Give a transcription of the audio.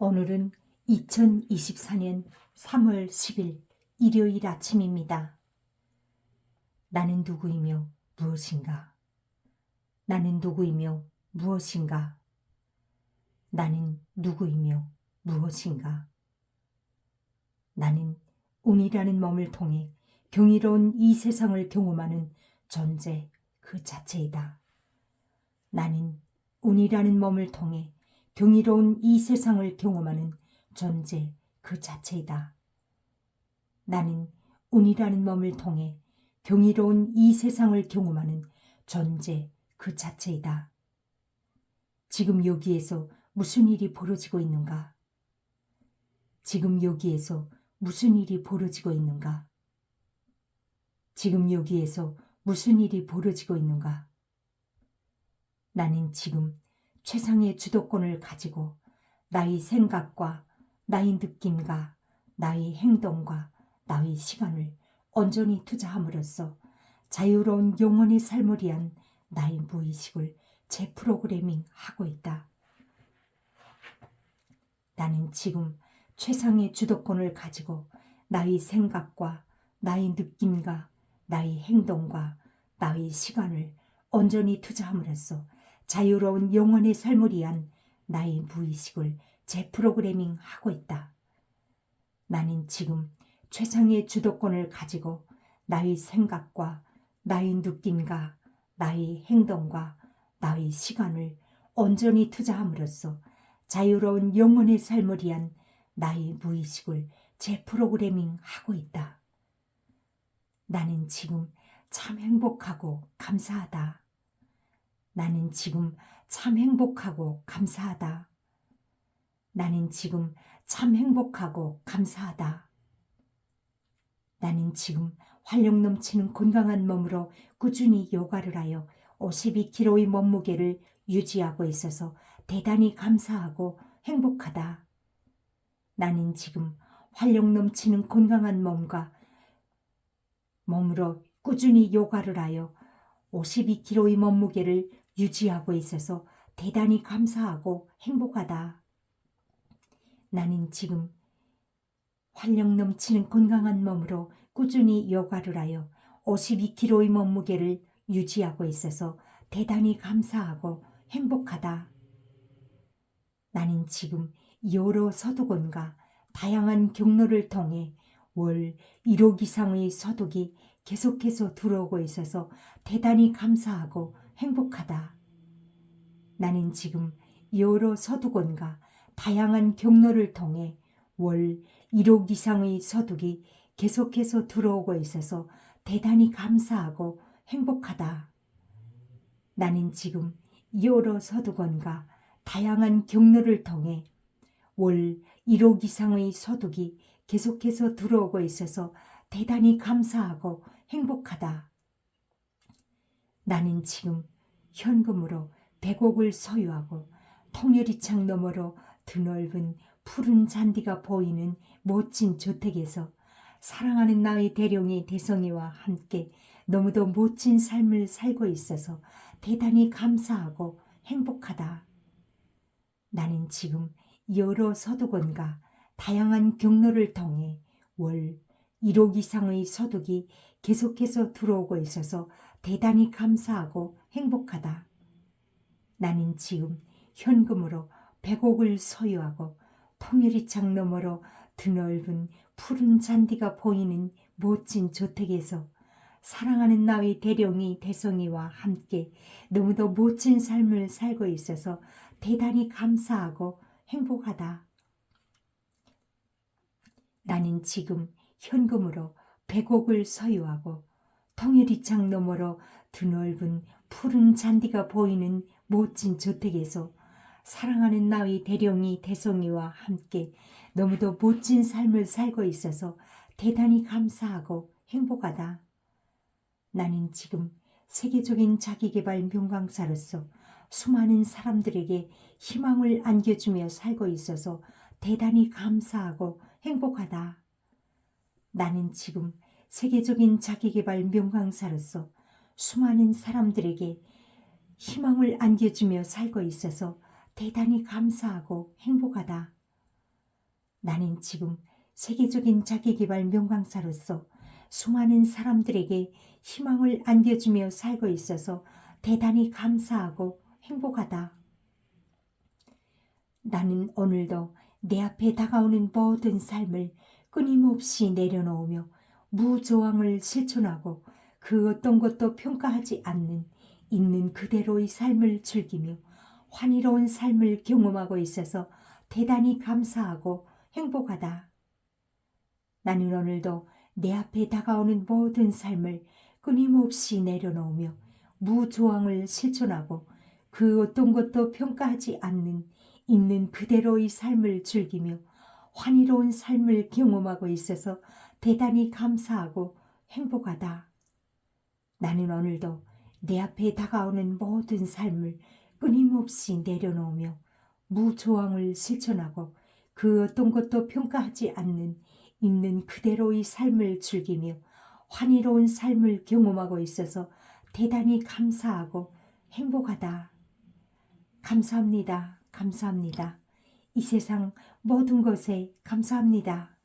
오늘은 2024년 3월 10일 일요일 아침입니다. 나는 누구이며 무엇인가? 나는 누구이며 무엇인가? 나는 누구이며 무엇인가? 나는 운이라는 몸을 통해 경이로운 이 세상을 경험하는 존재 그 자체이다. 나는 운이라는 몸을 통해 경이로운 이 세상을 경험하는 존재 그 자체이다. 나는 운이라는 몸을 통해 경이로운 이 세상을 경험하는 존재 그 자체이다. 지금 여기에서 무슨 일이 벌어지고 있는가? 지금 여기에서 무슨 일이 벌어지고 있는가? 지금 여기에서 무슨 일이 벌어지고 있는가? 나는 지금 최상의 주도권을 가지고 나의 생각과 나의 느낌과 나의 행동과 나의 시간을 온전히 투자함으로써 자유로운 영혼의 삶을 위한 나의 무의식을 재프로그래밍 하고 있다. 나는 지금 최상의 주도권을 가지고 나의 생각과 나의 느낌과 나의 행동과 나의 시간을 온전히 투자함으로써 자유로운 영혼의 삶을 위한 나의 무의식을 재프로그래밍 하고 있다. 나는 지금 최상의 주도권을 가지고 나의 생각과 나의 느낌과 나의 행동과 나의 시간을 온전히 투자함으로써 자유로운 영혼의 삶을 위한 나의 무의식을 재프로그래밍 하고 있다. 나는 지금 참 행복하고 감사하다. 나는 지금 참 행복하고 감사하다. 나는 지금 참 행복하고 감사하다. 나는 지금 활력 넘치는 건강한 몸으로 꾸준히 요가를 하여 52kg의 몸무게를 유지하고 있어서 대단히 감사하고 행복하다. 나는 지금 활력 넘치는 건강한 몸과 몸으로 꾸준히 요가를 하여 52kg의 몸무게를 유지하고 있어서 대단히 감사하고 행복하다. 나는 지금 활력 넘치는 건강한 몸으로 꾸준히 요가를 하여 52kg의 몸무게를 유지하고 있어서 대단히 감사하고 행복하다. 나는 지금 여러 서두권과 다양한 경로를 통해 월 1억 이상의 소득이 계속해서 들어오고 있어서 대단히 감사하고 행복하다. 나는 지금 여러 서두권과 다양한 경로를 통해 월 1억 이상의 소득이 계속해서 들어오고 있어서 대단히 감사하고 행복하다. 나는 지금 여러 서두권과 다양한 경로를 통해 월 1억 이상의 소득이 계속해서 들어오고 있어서 대단히 감사하고 행복하다. 나는 지금 현금으로 100억을 소유하고 통유리창 너머로 드넓은 푸른 잔디가 보이는 멋진 주택에서 사랑하는 나의 대령이 대성이와 함께 너무도 멋진 삶을 살고 있어서 대단히 감사하고 행복하다. 나는 지금 여러 서두권과 다양한 경로를 통해 월 1억 이상의 소득이 계속해서 들어오고 있어서 대단히 감사하고 행복하다. 나는 지금 현금으로 100억을 소유하고 통유리창 너머로 드넓은 푸른 잔디가 보이는 멋진 주택에서 사랑하는 나의 대령이 대성이와 함께 너무도 멋진 삶을 살고 있어서 대단히 감사하고 행복하다. 나는 지금 현금으로 100억을 소유하고 통유리창 너머로 드넓은 푸른 잔디가 보이는 멋진 주택에서 사랑하는 나의 대령이 대성이와 함께 너무도 멋진 삶을 살고 있어서 대단히 감사하고 행복하다. 나는 지금 세계적인 자기개발 명강사로서 수많은 사람들에게 희망을 안겨주며 살고 있어서 대단히 감사하고 행복하다. 나는 지금 세계적인 자기개발 명강사로서 수많은 사람들에게 희망을 안겨주며 살고 있어서 대단히 감사하고 행복하다. 나는 지금 세계적인 자기개발 명강사로서 수많은 사람들에게 희망을 안겨주며 살고 있어서 대단히 감사하고 행복하다. 나는 오늘도 내 앞에 다가오는 모든 삶을 끊임없이 내려놓으며 무조항을 실천하고 그 어떤 것도 평가하지 않는 있는 그대로의 삶을 즐기며 환희로운 삶을 경험하고 있어서 대단히 감사하고 행복하다. 나는 오늘도 내 앞에 다가오는 모든 삶을 끊임없이 내려놓으며 무조항을 실천하고 그 어떤 것도 평가하지 않는 있는 그대로의 삶을 즐기며 환희로운 삶을 경험하고 있어서 대단히 감사하고 행복하다. 나는 오늘도 내 앞에 다가오는 모든 삶을 끊임없이 내려놓으며 무조항을 실천하고 그 어떤 것도 평가하지 않는 있는 그대로의 삶을 즐기며 환희로운 삶을 경험하고 있어서 대단히 감사하고 행복하다. 감사합니다. 감사합니다. 이 세상 모든 것에 감사합니다.